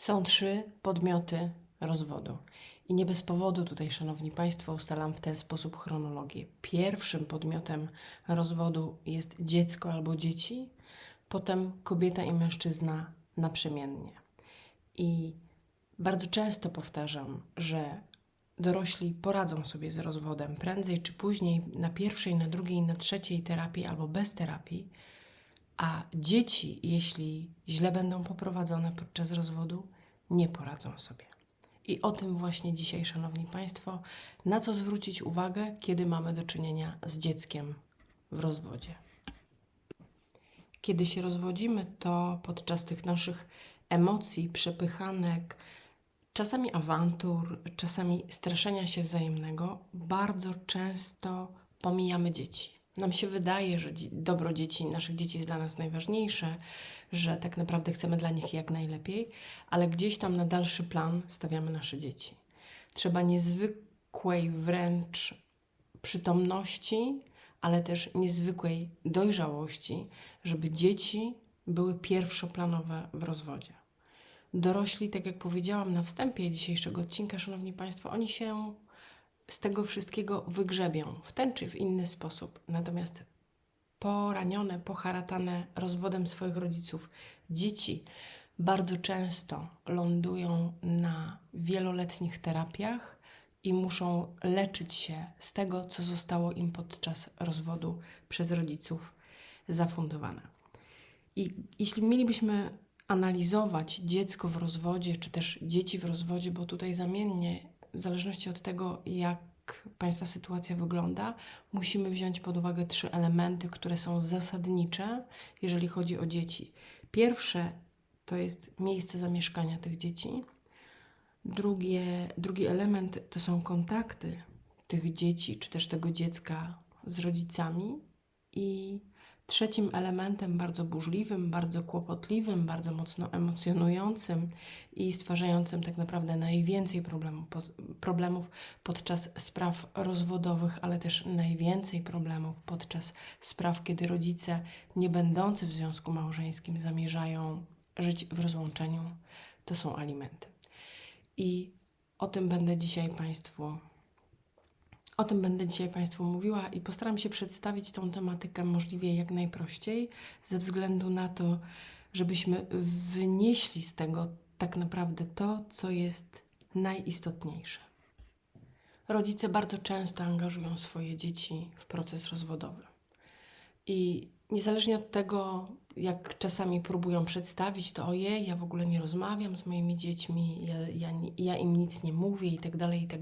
Są trzy podmioty rozwodu. I nie bez powodu tutaj, Szanowni Państwo, ustalam w ten sposób chronologię. Pierwszym podmiotem rozwodu jest dziecko albo dzieci, potem kobieta i mężczyzna naprzemiennie. I bardzo często powtarzam, że dorośli poradzą sobie z rozwodem prędzej czy później, na pierwszej, na drugiej, na trzeciej terapii albo bez terapii, a dzieci, jeśli źle będą poprowadzone podczas rozwodu, nie poradzą sobie. I o tym właśnie dzisiaj, Szanowni Państwo, na co zwrócić uwagę, kiedy mamy do czynienia z dzieckiem w rozwodzie. Kiedy się rozwodzimy, to podczas tych naszych emocji, przepychanek, czasami awantur, czasami straszenia się wzajemnego, bardzo często pomijamy dzieci. Nam się wydaje, że dobro dzieci, naszych dzieci jest dla nas najważniejsze, że tak naprawdę chcemy dla nich jak najlepiej, ale gdzieś tam na dalszy plan stawiamy nasze dzieci. Trzeba niezwykłej wręcz przytomności, ale też niezwykłej dojrzałości, żeby dzieci były pierwszoplanowe w rozwodzie. Dorośli, tak jak powiedziałam na wstępie dzisiejszego odcinka, Szanowni Państwo, oni się z tego wszystkiego wygrzebią w ten czy w inny sposób. Natomiast poranione, poharatane rozwodem swoich rodziców dzieci bardzo często lądują na wieloletnich terapiach i muszą leczyć się z tego, co zostało im podczas rozwodu przez rodziców zafundowane. I jeśli mielibyśmy analizować dziecko w rozwodzie, czy też dzieci w rozwodzie, bo tutaj zamiennie, w zależności od tego, jak Państwa sytuacja wygląda, musimy wziąć pod uwagę trzy elementy, które są zasadnicze, jeżeli chodzi o dzieci. Pierwsze to jest miejsce zamieszkania tych dzieci. Drugie, drugi element to są kontakty tych dzieci, czy też tego dziecka z rodzicami. I trzecim elementem, bardzo burzliwym, bardzo kłopotliwym, bardzo mocno emocjonującym i stwarzającym tak naprawdę najwięcej problemów podczas spraw rozwodowych, ale też najwięcej problemów podczas spraw, kiedy rodzice nie będący w związku małżeńskim zamierzają żyć w rozłączeniu, to są alimenty. I o tym będę dzisiaj Państwu o tym będę dzisiaj Państwu mówiła i postaram się przedstawić tą tematykę możliwie jak najprościej, ze względu na to, żebyśmy wynieśli z tego tak naprawdę to, co jest najistotniejsze. Rodzice bardzo często angażują swoje dzieci w proces rozwodowy. I niezależnie od tego, jak czasami próbują przedstawić, to ojej, ja w ogóle nie rozmawiam z moimi dziećmi, ja, ja, ja im nic nie mówię i tak dalej, i tak.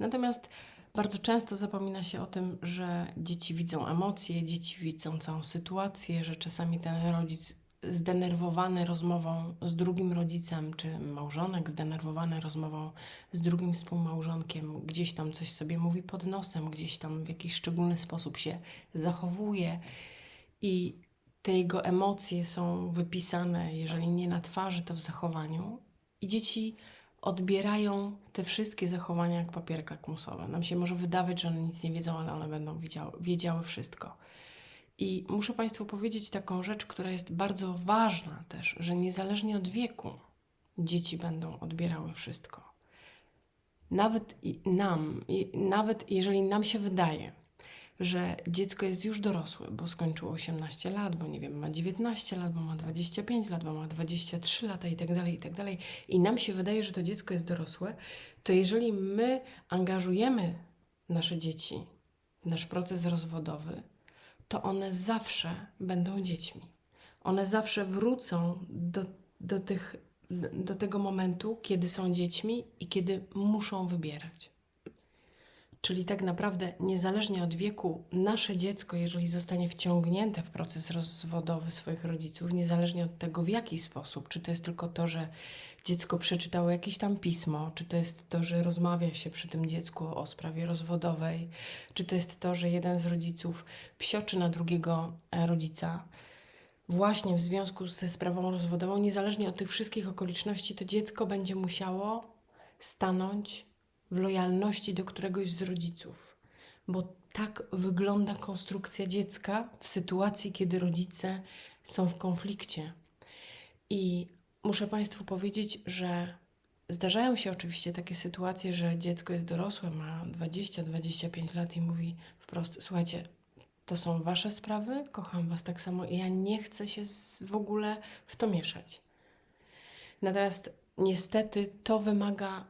Natomiast bardzo często zapomina się o tym, że dzieci widzą emocje, dzieci widzą całą sytuację, że czasami ten rodzic zdenerwowany rozmową z drugim rodzicem, czy małżonek zdenerwowany rozmową z drugim współmałżonkiem, gdzieś tam coś sobie mówi pod nosem, gdzieś tam w jakiś szczególny sposób się zachowuje i te jego emocje są wypisane, jeżeli nie na twarzy, to w zachowaniu. I dzieci odbierają te wszystkie zachowania jak papierek lakmusowy. Nam się może wydawać, że one nic nie wiedzą, ale one będą wiedziały, wiedziały wszystko. I muszę Państwu powiedzieć taką rzecz, która jest bardzo ważna też, że niezależnie od wieku dzieci będą odbierały wszystko. Nawet i nam, i nawet jeżeli nam się wydaje, że dziecko jest już dorosłe, bo skończyło 18 lat, bo nie wiem, ma 19 lat, bo ma 25 lat, bo ma 23 lata i tak dalej, i tak dalej. I nam się wydaje, że to dziecko jest dorosłe, to jeżeli my angażujemy nasze dzieci w nasz proces rozwodowy, to one zawsze będą dziećmi. One zawsze wrócą do, do, tych, do, tego momentu, kiedy są dziećmi i kiedy muszą wybierać. Czyli tak naprawdę, niezależnie od wieku, nasze dziecko, jeżeli zostanie wciągnięte w proces rozwodowy swoich rodziców, niezależnie od tego, w jaki sposób, czy to jest tylko to, że dziecko przeczytało jakieś tam pismo, czy to jest to, że rozmawia się przy tym dziecku o sprawie rozwodowej, czy to jest to, że jeden z rodziców psioczy na drugiego e, rodzica, właśnie w związku ze sprawą rozwodową, niezależnie od tych wszystkich okoliczności, to dziecko będzie musiało stanąć w lojalności do któregoś z rodziców, bo tak wygląda konstrukcja dziecka w sytuacji, kiedy rodzice są w konflikcie. I muszę Państwu powiedzieć, że zdarzają się oczywiście takie sytuacje, że dziecko jest dorosłe, ma 20-25 lat i mówi wprost: Słuchajcie, to są Wasze sprawy, kocham Was tak samo i ja nie chcę się w ogóle w to mieszać. Natomiast niestety to wymaga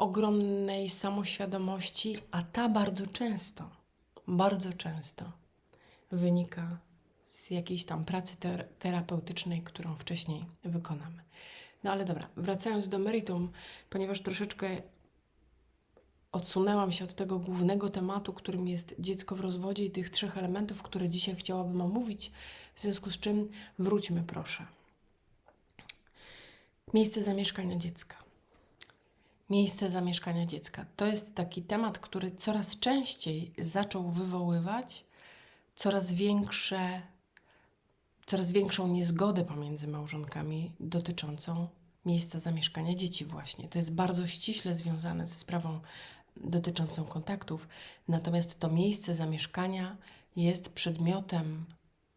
ogromnej samoświadomości, a ta bardzo często, bardzo często wynika z jakiejś tam pracy ter- terapeutycznej, którą wcześniej wykonamy. No ale dobra, wracając do meritum, ponieważ troszeczkę odsunęłam się od tego głównego tematu, którym jest dziecko w rozwodzie i tych trzech elementów, które dzisiaj chciałabym omówić, w związku z czym wróćmy proszę. Miejsce zamieszkania dziecka. Miejsce zamieszkania dziecka. To jest taki temat, który coraz częściej zaczął wywoływać coraz większe, coraz większą niezgodę pomiędzy małżonkami dotyczącą miejsca zamieszkania dzieci właśnie. To jest bardzo ściśle związane ze sprawą dotyczącą kontaktów, natomiast to miejsce zamieszkania jest przedmiotem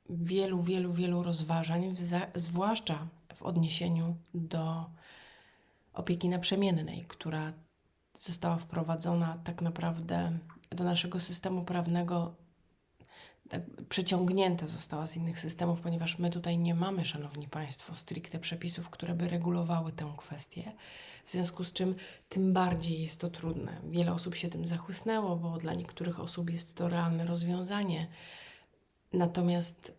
wielu, wielu, wielu rozważań, zwłaszcza w odniesieniu do opieki naprzemiennej, która została wprowadzona tak naprawdę do naszego systemu prawnego, tak przeciągnięta została z innych systemów, ponieważ my tutaj nie mamy, szanowni państwo, stricte przepisów, które by regulowały tę kwestię. W związku z czym tym bardziej jest to trudne. Wiele osób się tym zachłysnęło, bo dla niektórych osób jest to realne rozwiązanie. Natomiast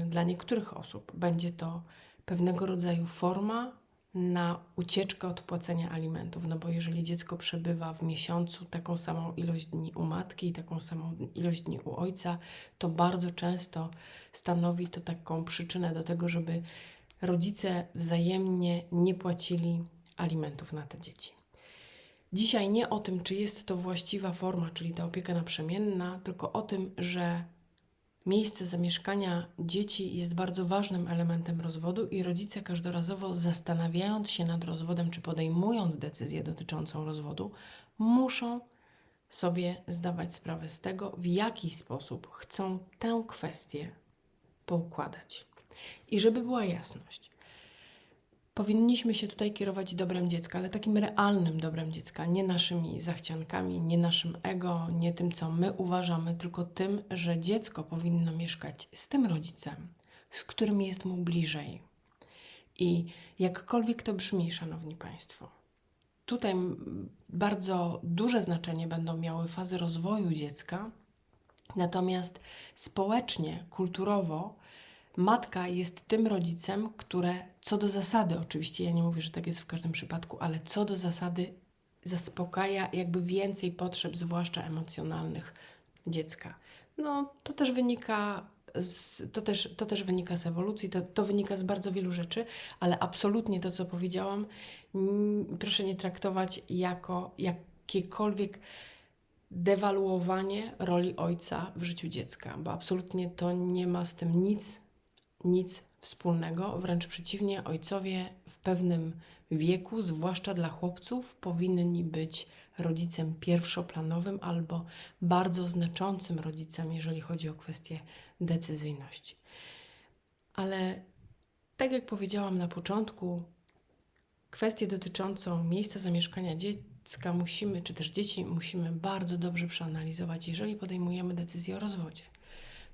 yy, dla niektórych osób będzie to pewnego rodzaju forma na ucieczkę od płacenia alimentów. No bo jeżeli dziecko przebywa w miesiącu taką samą ilość dni u matki i taką samą ilość dni u ojca, to bardzo często stanowi to taką przyczynę do tego, żeby rodzice wzajemnie nie płacili alimentów na te dzieci. Dzisiaj nie o tym, czy jest to właściwa forma, czyli ta opieka naprzemienna, tylko o tym, że Miejsce zamieszkania dzieci jest bardzo ważnym elementem rozwodu i rodzice każdorazowo zastanawiając się nad rozwodem czy podejmując decyzję dotyczącą rozwodu, muszą sobie zdawać sprawę z tego, w jaki sposób chcą tę kwestię poukładać. I żeby była jasność, powinniśmy się tutaj kierować dobrem dziecka, ale takim realnym dobrem dziecka, nie naszymi zachciankami, nie naszym ego, nie tym, co my uważamy, tylko tym, że dziecko powinno mieszkać z tym rodzicem, z którym jest mu bliżej. I jakkolwiek to brzmi, szanowni państwo, tutaj bardzo duże znaczenie będą miały fazy rozwoju dziecka, natomiast społecznie, kulturowo, matka jest tym rodzicem, które co do zasady, oczywiście ja nie mówię, że tak jest w każdym przypadku, ale co do zasady zaspokaja jakby więcej potrzeb, zwłaszcza emocjonalnych dziecka. No, to też wynika z, to, też, to też wynika z ewolucji, to, to wynika z bardzo wielu rzeczy, ale absolutnie to, co powiedziałam, proszę nie traktować jako jakiekolwiek dewaluowanie roli ojca w życiu dziecka, bo absolutnie to nie ma z tym nic nic wspólnego, wręcz przeciwnie, ojcowie w pewnym wieku, zwłaszcza dla chłopców, powinni być rodzicem pierwszoplanowym albo bardzo znaczącym rodzicem, jeżeli chodzi o kwestię decyzyjności. Ale tak jak powiedziałam na początku, kwestię dotyczącą miejsca zamieszkania dziecka musimy, czy też dzieci musimy bardzo dobrze przeanalizować, jeżeli podejmujemy decyzję o rozwodzie.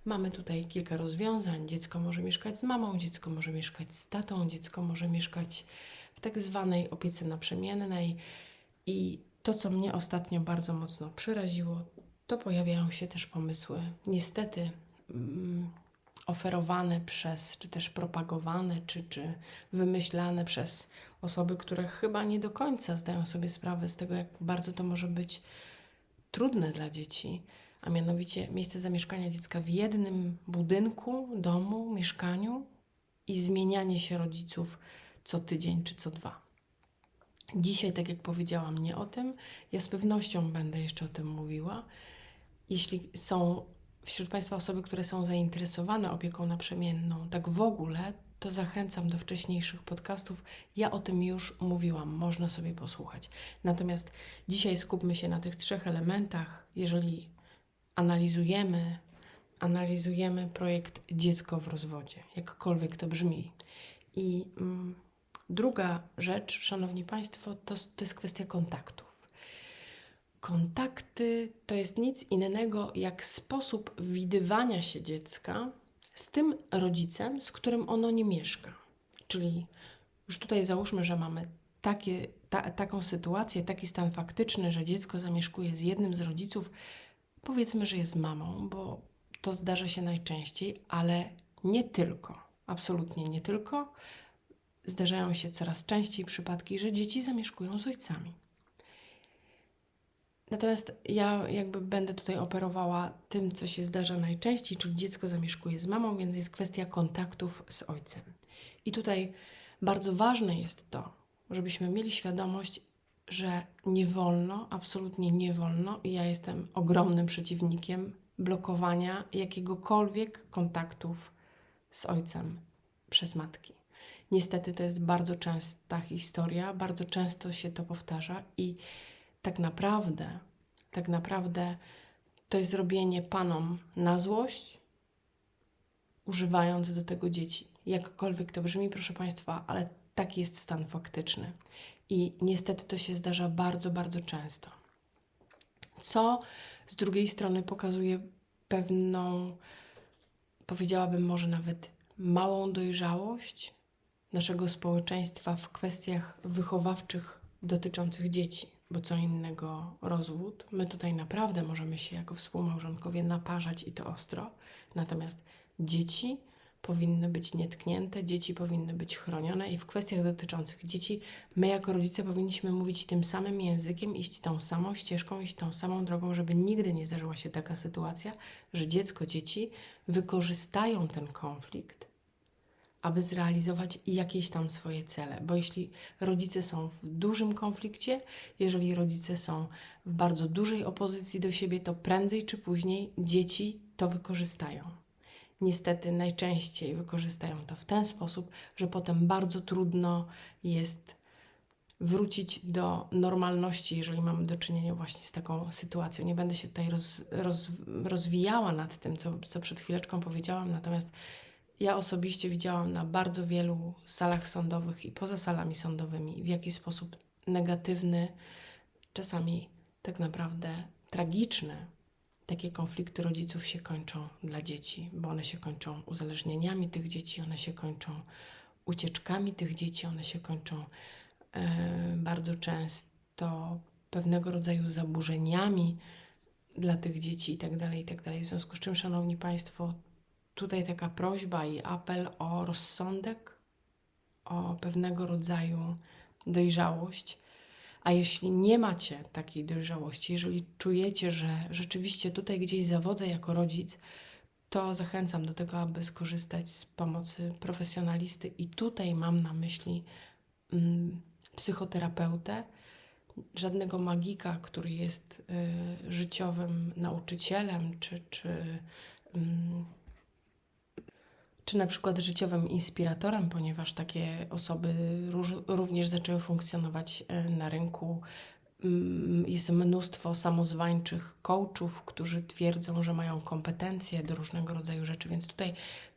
Mamy tutaj kilka rozwiązań. Dziecko może mieszkać z mamą, dziecko może mieszkać z tatą, dziecko może mieszkać w tak zwanej opiece naprzemiennej. I to, co mnie ostatnio bardzo mocno przeraziło, to pojawiają się też pomysły, niestety mm, oferowane przez, czy też propagowane, czy, czy wymyślane przez osoby, które chyba nie do końca zdają sobie sprawę z tego, jak bardzo to może być trudne dla dzieci a mianowicie miejsce zamieszkania dziecka w jednym budynku, domu, mieszkaniu i zmienianie się rodziców co tydzień czy co dwa. Dzisiaj, tak jak powiedziałam, nie o tym. Ja z pewnością będę jeszcze o tym mówiła. Jeśli są wśród Państwa osoby, które są zainteresowane opieką naprzemienną, tak w ogóle, to zachęcam do wcześniejszych podcastów. Ja o tym już mówiłam, można sobie posłuchać. Natomiast dzisiaj skupmy się na tych trzech elementach. Jeżeli analizujemy, analizujemy projekt Dziecko w rozwodzie, jakkolwiek to brzmi. I mm, Druga rzecz, Szanowni Państwo, to, to jest kwestia kontaktów. Kontakty to jest nic innego jak sposób widywania się dziecka z tym rodzicem, z którym ono nie mieszka. Czyli już tutaj załóżmy, że mamy takie, ta, taką sytuację, taki stan faktyczny, że dziecko zamieszkuje z jednym z rodziców, powiedzmy, że jest mamą, bo to zdarza się najczęściej, ale nie tylko, absolutnie nie tylko. Zdarzają się coraz częściej przypadki, że dzieci zamieszkują z ojcami. Natomiast ja jakby będę tutaj operowała tym, co się zdarza najczęściej, czyli dziecko zamieszkuje z mamą, więc jest kwestia kontaktów z ojcem. I tutaj bardzo ważne jest to, żebyśmy mieli świadomość, że nie wolno, absolutnie nie wolno, i ja jestem ogromnym przeciwnikiem blokowania jakiegokolwiek kontaktów z ojcem przez matki. Niestety to jest bardzo częsta historia, bardzo często się to powtarza i tak naprawdę, tak naprawdę to jest robienie panom na złość, używając do tego dzieci. Jakkolwiek to brzmi, proszę Państwa, ale taki jest stan faktyczny. I niestety to się zdarza bardzo, bardzo często. Co z drugiej strony pokazuje pewną, powiedziałabym może nawet małą dojrzałość naszego społeczeństwa w kwestiach wychowawczych dotyczących dzieci, bo co innego rozwód. My tutaj naprawdę możemy się jako współmałżonkowie naparzać i to ostro, natomiast dzieci powinny być nietknięte, dzieci powinny być chronione i w kwestiach dotyczących dzieci my jako rodzice powinniśmy mówić tym samym językiem, iść tą samą ścieżką, iść tą samą drogą, żeby nigdy nie zdarzyła się taka sytuacja, że dziecko, dzieci wykorzystają ten konflikt, aby zrealizować jakieś tam swoje cele. Bo jeśli rodzice są w dużym konflikcie, jeżeli rodzice są w bardzo dużej opozycji do siebie, to prędzej czy później dzieci to wykorzystają niestety najczęściej wykorzystają to w ten sposób, że potem bardzo trudno jest wrócić do normalności, jeżeli mamy do czynienia właśnie z taką sytuacją. Nie będę się tutaj roz, roz, rozwijała nad tym, co, co przed chwileczką powiedziałam, natomiast ja osobiście widziałam na bardzo wielu salach sądowych i poza salami sądowymi, w jaki sposób negatywny, czasami tak naprawdę tragiczny takie konflikty rodziców się kończą dla dzieci, bo one się kończą uzależnieniami tych dzieci, one się kończą ucieczkami tych dzieci, one się kończą e, bardzo często pewnego rodzaju zaburzeniami dla tych dzieci itd., tak itd. Tak w związku z czym, Szanowni Państwo, tutaj taka prośba i apel o rozsądek, o pewnego rodzaju dojrzałość a jeśli nie macie takiej dojrzałości, jeżeli czujecie, że rzeczywiście tutaj gdzieś zawodzę jako rodzic, to zachęcam do tego, aby skorzystać z pomocy profesjonalisty. I tutaj mam na myśli mm, psychoterapeutę, żadnego magika, który jest y, życiowym nauczycielem czy, czy y, czy na przykład życiowym inspiratorem, ponieważ takie osoby również zaczęły funkcjonować e, na rynku. Mm, jest mnóstwo samozwańczych coachów, którzy twierdzą, że mają kompetencje do różnego rodzaju rzeczy, więc tutaj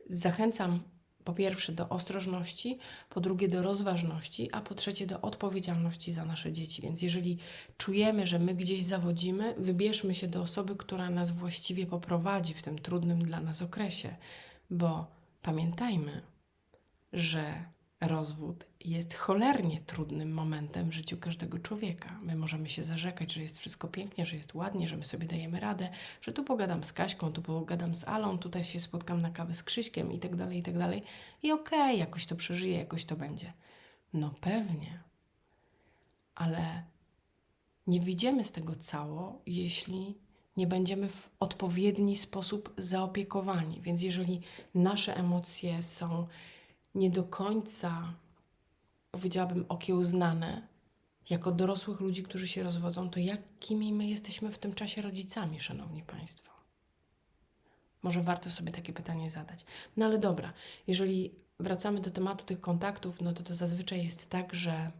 zachęcam po pierwsze do ostrożności, po drugie do rozważności, a po trzecie do odpowiedzialności za nasze dzieci. Więc jeżeli czujemy, że my gdzieś zawodzimy, wybierzmy się do osoby, która nas właściwie poprowadzi w tym trudnym dla nas okresie, bo Pamiętajmy, że rozwód jest cholernie trudnym momentem w życiu każdego człowieka. My możemy się zarzekać, że jest wszystko pięknie, że jest ładnie, że my sobie dajemy radę, że tu pogadam z Kaśką, tu pogadam z Alą, tutaj się spotkam na kawę z Krzyśkiem i tak dalej, i tak dalej. I okej, okay, jakoś to przeżyję, jakoś to będzie. No pewnie, ale nie wyjdziemy z tego cało, jeśli nie będziemy w odpowiedni sposób zaopiekowani. Więc jeżeli nasze emocje są nie do końca, powiedziałabym, okiełznane, jako dorosłych ludzi, którzy się rozwodzą, to jakimi my jesteśmy w tym czasie rodzicami, szanowni państwo? Może warto sobie takie pytanie zadać. No ale dobra, jeżeli wracamy do tematu tych kontaktów, no to to zazwyczaj jest tak, że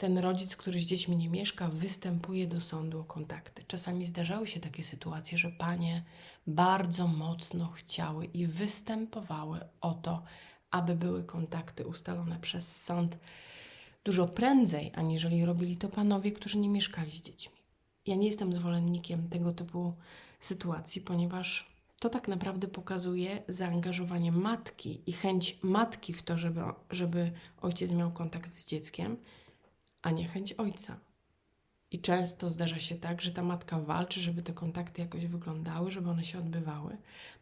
ten rodzic, który z dziećmi nie mieszka, występuje do sądu o kontakty. Czasami zdarzały się takie sytuacje, że panie bardzo mocno chciały i występowały o to, aby były kontakty ustalone przez sąd. dużo prędzej, aniżeli robili to panowie, którzy nie mieszkali z dziećmi. Ja nie jestem zwolennikiem tego typu sytuacji, ponieważ to tak naprawdę pokazuje zaangażowanie matki i chęć matki w to, żeby, żeby ojciec miał kontakt z dzieckiem, a nie chęć ojca. I często zdarza się tak, że ta matka walczy, żeby te kontakty jakoś wyglądały, żeby one się odbywały,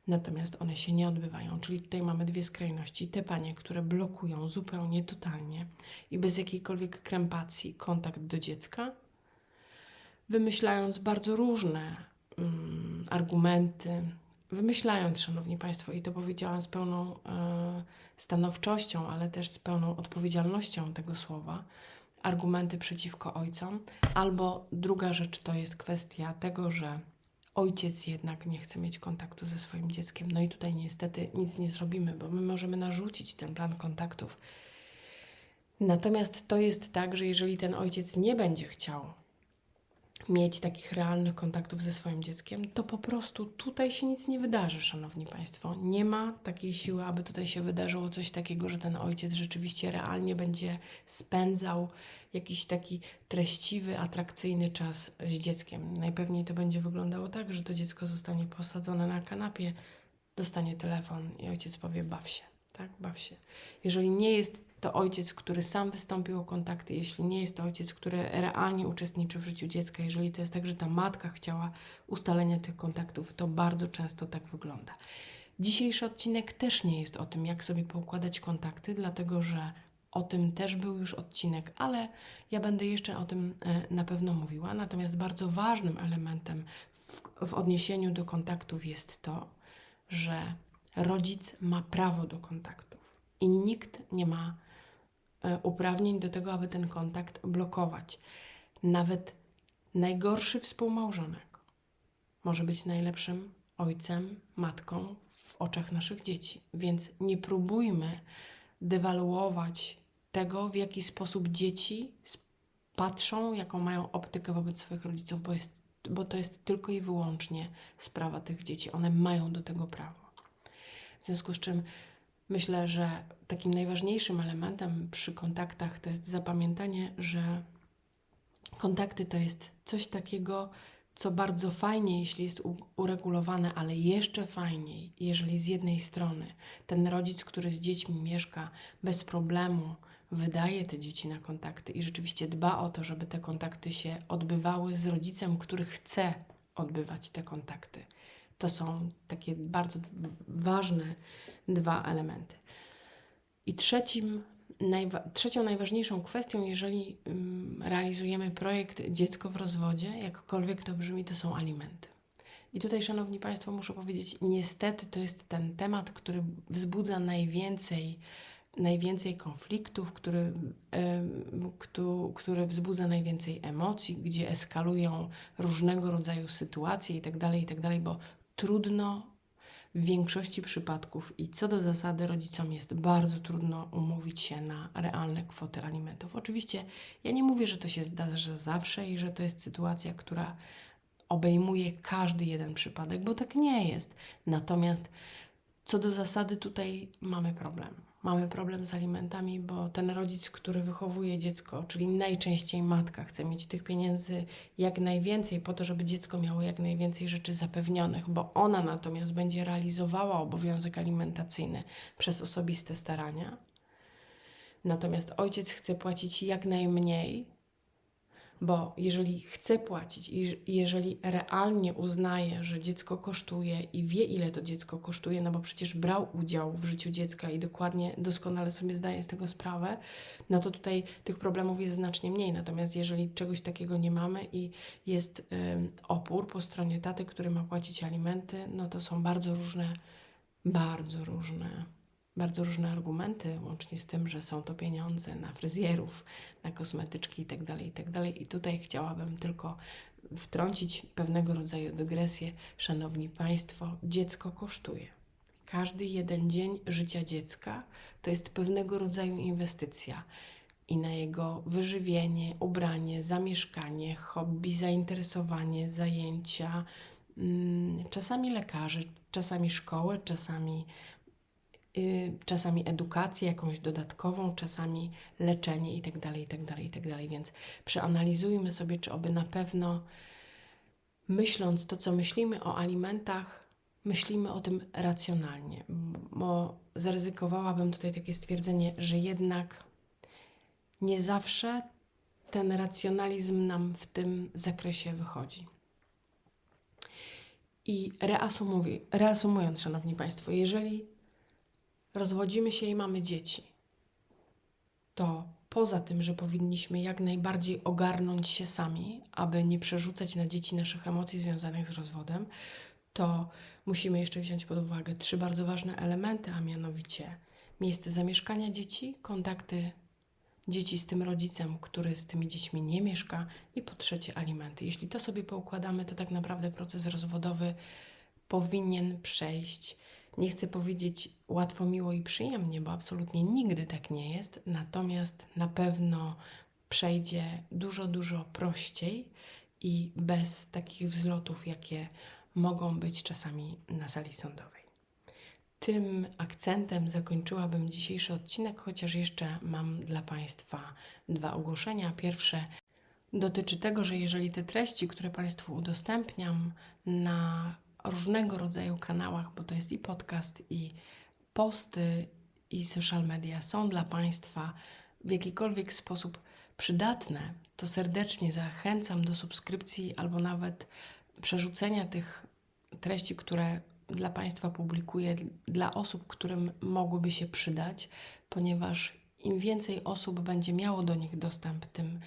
natomiast one się nie odbywają. Czyli tutaj mamy dwie skrajności. Te panie, które blokują zupełnie, totalnie i bez jakiejkolwiek krępacji kontakt do dziecka, wymyślając bardzo różne mm, argumenty, wymyślając, Szanowni Państwo, i to powiedziałam z pełną e, stanowczością, ale też z pełną odpowiedzialnością tego słowa, argumenty przeciwko ojcom, albo druga rzecz to jest kwestia tego, że ojciec jednak nie chce mieć kontaktu ze swoim dzieckiem. No i tutaj niestety nic nie zrobimy, bo my możemy narzucić ten plan kontaktów. Natomiast to jest tak, że jeżeli ten ojciec nie będzie chciał mieć takich realnych kontaktów ze swoim dzieckiem, to po prostu tutaj się nic nie wydarzy, Szanowni Państwo. Nie ma takiej siły, aby tutaj się wydarzyło coś takiego, że ten ojciec rzeczywiście realnie będzie spędzał jakiś taki treściwy, atrakcyjny czas z dzieckiem. Najpewniej to będzie wyglądało tak, że to dziecko zostanie posadzone na kanapie, dostanie telefon i ojciec powie: baw się, tak, baw się. Jeżeli nie jest to ojciec, który sam wystąpił o kontakty, jeśli nie jest to ojciec, który realnie uczestniczy w życiu dziecka, jeżeli to jest tak, że ta matka chciała ustalenia tych kontaktów, to bardzo często tak wygląda. Dzisiejszy odcinek też nie jest o tym, jak sobie poukładać kontakty, dlatego że o tym też był już odcinek, ale ja będę jeszcze o tym e, na pewno mówiła. Natomiast bardzo ważnym elementem w, w odniesieniu do kontaktów jest to, że rodzic ma prawo do kontaktów i nikt nie ma uprawnień do tego, aby ten kontakt blokować. Nawet najgorszy współmałżonek może być najlepszym ojcem, matką w oczach naszych dzieci. Więc nie próbujmy dewaluować tego, w jaki sposób dzieci patrzą, jaką mają optykę wobec swoich rodziców, bo, jest, bo to jest tylko i wyłącznie sprawa tych dzieci. One mają do tego prawo. W związku z czym Myślę, że takim najważniejszym elementem przy kontaktach to jest zapamiętanie, że kontakty to jest coś takiego, co bardzo fajnie, jeśli jest uregulowane, ale jeszcze fajniej, jeżeli z jednej strony ten rodzic, który z dziećmi mieszka bez problemu, wydaje te dzieci na kontakty i rzeczywiście dba o to, żeby te kontakty się odbywały z rodzicem, który chce odbywać te kontakty. To są takie bardzo ważne dwa elementy. I trzecim, najwa trzecią najważniejszą kwestią, jeżeli um, realizujemy projekt Dziecko w rozwodzie, jakkolwiek to brzmi, to są alimenty. I tutaj, Szanowni Państwo, muszę powiedzieć, niestety to jest ten temat, który wzbudza najwięcej, najwięcej konfliktów, który, który wzbudza najwięcej emocji, gdzie eskalują różnego rodzaju sytuacje itd., tak itd., tak bo trudno w większości przypadków i co do zasady rodzicom jest bardzo trudno umówić się na realne kwoty alimentów. Oczywiście ja nie mówię, że to się zdarza zawsze i że to jest sytuacja, która obejmuje każdy jeden przypadek, bo tak nie jest. Natomiast co do zasady tutaj mamy problem mamy problem z alimentami, bo ten rodzic, który wychowuje dziecko, czyli najczęściej matka, chce mieć tych pieniędzy jak najwięcej po to, żeby dziecko miało jak najwięcej rzeczy zapewnionych, bo ona natomiast będzie realizowała obowiązek alimentacyjny przez osobiste starania. Natomiast ojciec chce płacić jak najmniej, bo jeżeli chce płacić i jeżeli realnie uznaje, że dziecko kosztuje i wie, ile to dziecko kosztuje, no bo przecież brał udział w życiu dziecka i dokładnie, doskonale sobie zdaje z tego sprawę, no to tutaj tych problemów jest znacznie mniej. Natomiast jeżeli czegoś takiego nie mamy i jest opór po stronie taty, który ma płacić alimenty, no to są bardzo różne, bardzo różne bardzo różne argumenty, łącznie z tym, że są to pieniądze na fryzjerów, na kosmetyczki itd., tak itd. Tak I tutaj chciałabym tylko wtrącić pewnego rodzaju dygresję. Szanowni Państwo, dziecko kosztuje. Każdy jeden dzień życia dziecka to jest pewnego rodzaju inwestycja i na jego wyżywienie, ubranie, zamieszkanie, hobby, zainteresowanie, zajęcia, mm, czasami lekarzy, czasami szkołę, czasami czasami edukację jakąś dodatkową, czasami leczenie itd., itd., itd. Więc przeanalizujmy sobie, czy oby na pewno myśląc to, co myślimy o alimentach, myślimy o tym racjonalnie, bo zaryzykowałabym tutaj takie stwierdzenie, że jednak nie zawsze ten racjonalizm nam w tym zakresie wychodzi. I reasumuję, reasumując, Szanowni Państwo, jeżeli rozwodzimy się i mamy dzieci, to poza tym, że powinniśmy jak najbardziej ogarnąć się sami, aby nie przerzucać na dzieci naszych emocji związanych z rozwodem, to musimy jeszcze wziąć pod uwagę trzy bardzo ważne elementy, a mianowicie miejsce zamieszkania dzieci, kontakty dzieci z tym rodzicem, który z tymi dziećmi nie mieszka i po trzecie alimenty. Jeśli to sobie poukładamy, to tak naprawdę proces rozwodowy powinien przejść. Nie chcę powiedzieć łatwo, miło i przyjemnie, bo absolutnie nigdy tak nie jest, natomiast na pewno przejdzie dużo, dużo prościej i bez takich wzlotów, jakie mogą być czasami na sali sądowej. Tym akcentem zakończyłabym dzisiejszy odcinek, chociaż jeszcze mam dla Państwa dwa ogłoszenia. Pierwsze dotyczy tego, że jeżeli te treści, które Państwu udostępniam na różnego rodzaju kanałach, bo to jest i podcast, i posty, i social media, są dla Państwa w jakikolwiek sposób przydatne, to serdecznie zachęcam do subskrypcji albo nawet przerzucenia tych treści, które dla Państwa publikuję, dla osób, którym mogłyby się przydać, ponieważ im więcej osób będzie miało do nich dostęp, tym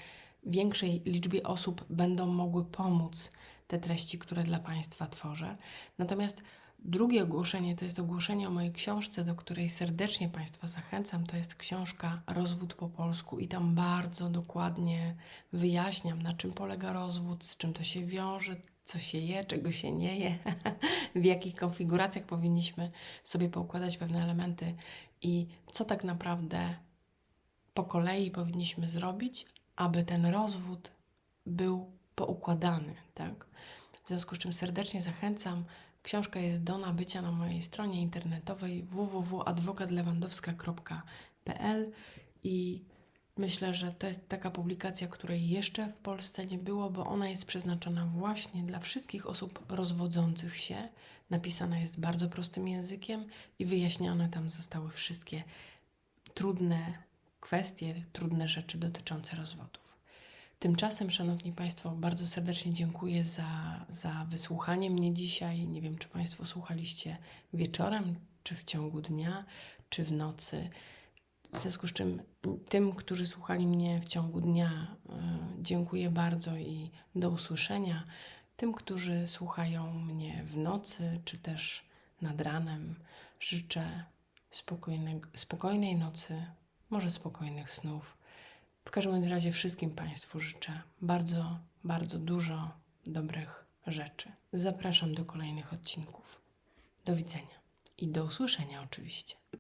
większej liczbie osób będą mogły pomóc te treści, które dla Państwa tworzę. Natomiast drugie ogłoszenie to jest ogłoszenie o mojej książce, do której serdecznie Państwa zachęcam. To jest książka Rozwód po polsku i tam bardzo dokładnie wyjaśniam, na czym polega rozwód, z czym to się wiąże, co się je, czego się nie je, w jakich konfiguracjach powinniśmy sobie poukładać pewne elementy i co tak naprawdę po kolei powinniśmy zrobić, aby ten rozwód był poukładany, tak? W związku z czym serdecznie zachęcam. Książka jest do nabycia na mojej stronie internetowej www.adwokatlewandowska.pl i Myślę, że to jest taka publikacja, której jeszcze w Polsce nie było, bo ona jest przeznaczona właśnie dla wszystkich osób rozwodzących się. Napisana jest bardzo prostym językiem i wyjaśnione tam zostały wszystkie trudne kwestie, trudne rzeczy dotyczące rozwodów. Tymczasem, Szanowni Państwo, bardzo serdecznie dziękuję za, za wysłuchanie mnie dzisiaj. Nie wiem, czy Państwo słuchaliście wieczorem, czy w ciągu dnia, czy w nocy. W związku z czym tym, którzy słuchali mnie w ciągu dnia, e, dziękuję bardzo i do usłyszenia. Tym, którzy słuchają mnie w nocy czy też nad ranem, życzę spokojnej nocy, może spokojnych snów. W każdym razie wszystkim Państwu życzę bardzo, bardzo dużo dobrych rzeczy. Zapraszam do kolejnych odcinków. Do widzenia i do usłyszenia oczywiście.